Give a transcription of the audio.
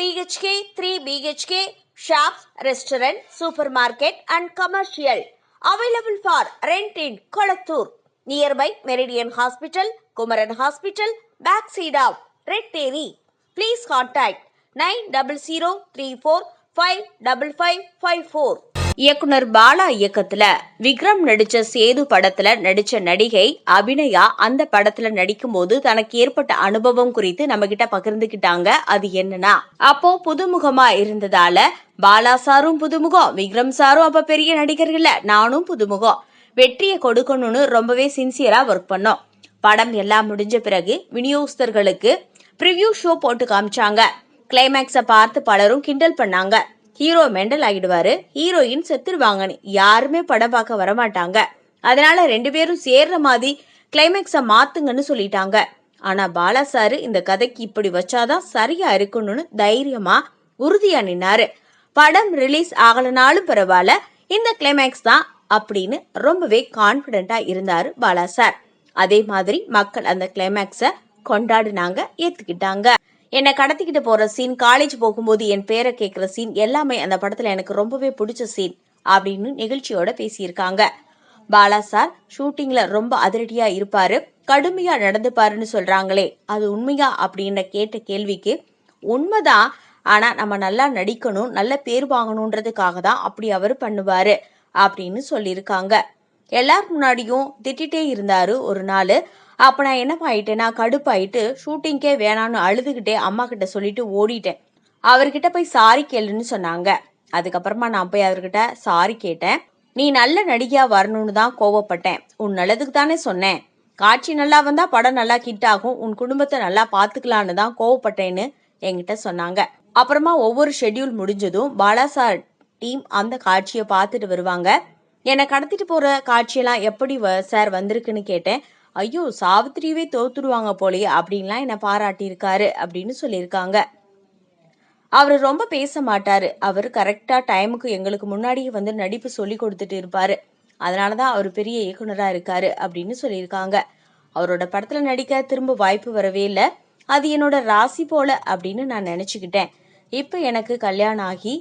BHK, 3 BHK, shops, restaurant, supermarket and commercial. Available for rent in Kolattur. Nearby Meridian Hospital, Kumaran Hospital, Baxida, Red Terry. Please contact 900 5 5554. இயக்குனர் பாலா இயக்கத்துல விக்ரம் நடிச்ச சேது படத்துல நடிச்ச நடிகை அபிநயா அந்த படத்துல நடிக்கும்போது தனக்கு ஏற்பட்ட அனுபவம் குறித்து நம்ம கிட்ட பகிர்ந்துக்கிட்டாங்க அது என்னன்னா அப்போ புதுமுகமா இருந்ததால பாலா சாரும் புதுமுகம் விக்ரம் சாரும் அப்ப பெரிய நடிகர்கள்ல நானும் புதுமுகம். வெற்றியை கொடுக்கணும்னு ரொம்பவே சின்சியரா ஒர்க் பண்ணோம். படம் எல்லாம் முடிஞ்ச பிறகு விநியோகஸ்தர்களுக்கு ப்ரிவ்யூ ஷோ போட்டு காமிச்சாங்க. கிளைமேக்ஸை பார்த்து பலரும் கிண்டல் பண்ணாங்க. ஹீரோ மெண்டல் ஆகிடுவாரு. ஹீரோயின் செத்துருவாங்கன்னு யாருமே படம் பார்க்க வரமாட்டாங்க. அதனால ரெண்டு பேரும் சேர்ற மாதிரி கிளைமேக்ஸை மாத்துங்கன்னு சொல்லிட்டாங்க. ஆனா பாலா சாரு இந்த கதைக்கு இப்படி வச்சாதான் சரியா இருக்கணும்னு தைரியமா உறுதியா நின்னாரு. படம் ரிலீஸ் ஆகலனாலும் பரவாயில்ல. இந்த கிளைமேக்ஸ் தான் அப்படின்னு ரொம்பவே கான்பிடண்டா இருந்தாரு பாலா சார். அதே மாதிரி மக்கள் அந்த கிளைமேக்ஸை கொண்டாடினாங்க ஏத்துக்கிட்டாங்க. என்னை கடத்திக்கிட்டு போற சீன் காலேஜ் போகும்போது என் பேரை கேட்குற சீன் எல்லாமே அந்த படத்துல எனக்கு ரொம்பவே பிடிச்ச சீன் அப்படின்னு நிகழ்ச்சியோட பேசியிருக்காங்க. பாலா சார் ஷூட்டிங்ல ரொம்ப அதிரடியா இருப்பாரு. கடுமையா நடந்துப்பாருன்னு சொல்றாங்களே அது உண்மையா அப்படின்னு கேட்ட கேள்விக்கு உண்மைதான். ஆனா நம்ம நல்லா நடிக்கணும் நல்ல பேர் வாங்கணுன்றதுக்காக தான் அப்படி அவர் பண்ணுவாரு அப்படின்னு சொல்லியிருக்காங்க. எல்லார் முன்னாடியும் திட்டிகிட்டே இருந்தாரு ஒரு நாள். அப்போ நான் என்ன ஆயிட்டேன்னா கடுப்பாயிட்டு ஷூட்டிங்கே வேணான்னு அழுதுகிட்டே அம்மா கிட்ட சொல்லிட்டு ஓடிட்டேன். அவர்கிட்ட போய் சாரி கேளுன்னு சொன்னாங்க. அதுக்கப்புறமா நான் போய் அவர்கிட்ட சாரி கேட்டேன். நீ நல்ல நடிகையா வரணும்னு தான் கோவப்பட்டேன். உன் நல்லதுக்கு தானே சொன்னேன். காட்சி நல்லா வந்தா படம் நல்லா ஹிட் ஆகும். உன் குடும்பத்தை நல்லா பாத்துக்கலான்னு தான் கோவப்பட்டேன்னு என்கிட்ட சொன்னாங்க. அப்புறமா ஒவ்வொரு ஷெட்யூல் முடிஞ்சதும் பாலா சார் டீம் அந்த காட்சியை பார்த்துட்டு வருவாங்க. என்னை கடத்திட்டு போற காட்சியெல்லாம் எப்படி வ- சார் வந்திருக்குன்னு கேட்டேன். ஐயோ சாவித்திரியவே தோத்துருவாங்க போலயே அப்படின்லாம் என்னை பாராட்டியிருக்காரு அப்படின்னு சொல்லியிருக்காங்க. அவர் ரொம்ப பேச மாட்டாரு. அவர் கரெக்டாக டைமுக்கு எங்களுக்கு முன்னாடியே வந்து நடிப்பு சொல்லி கொடுத்துட்டு இருப்பாரு. அதனால தான் அவர் பெரிய இயக்குனராக இருக்காரு அப்படின்னு சொல்லியிருக்காங்க. அவரோட படத்தில் நடிக்க திரும்ப வாய்ப்பு வரவே இல்லை. அது என்னோட ராசி போல அப்படின்னு நான் நினச்சிக்கிட்டேன். இப்போ எனக்கு கல்யாணம் ஆகி